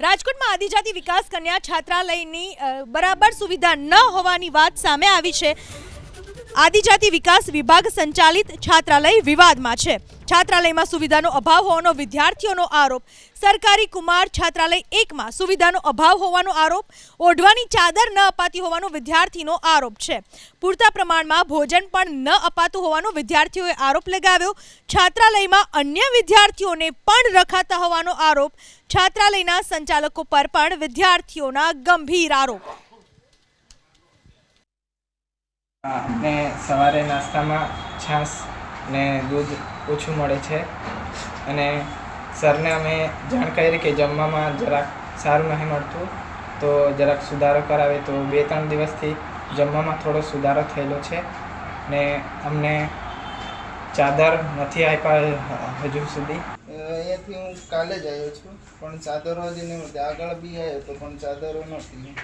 રાજકોટમાં આદિજાતિ વિકાસ કન્યા છાત્રાલયની બરાબર સુવિધા ન હોવાની વાત સામે આવી છે. આદિજાતિ વિકાસ વિભાગ સંચાલિત છાત્રાલય વિવાદમાં છે. છાત્રાલયમાં સુવિધાનો અભાવ હોવાનો વિદ્યાર્થીઓનો આરોપ. સરકારી કુમાર છાત્રાલય એકમાં સુવિધાનો અભાવ હોવાનો આરોપ. ઓઢવાની ચાદર ન અપાતી હોવાનો વિદ્યાર્થીનો આરોપ છે. પૂરતા પ્રમાણમાં ભોજન પણ ન અપાતું હોવાનો વિદ્યાર્થીઓએ આરોપ લગાવ્યો. છાત્રાલયમાં અન્ય વિદ્યાર્થીઓને પણ રખાતા હોવાનો આરોપ. છાત્રાલયના સંચાલકો પર પણ વિદ્યાર્થીઓના ગંભીર આરોપ. ને સવારે નાસ્તામાં છાશ ને દૂધ ઓછું મળે છે. અને સરને અમે જાણ કરી કે જમવામાં જરાક સારું નહીં મળતું, તો જરાક સુધારો કરાવે. તો બે ત્રણ દિવસથી જમવામાં થોડો સુધારો થયેલો છે ને અમને ચાદર નથી આપ્યા હજુ સુધી. અહીંયાથી હું કાલે જ આવ્યો છું, પણ ચાદરો જ નહીં આગળ બી આવ્યો તો પણ ચાદરો નહોતી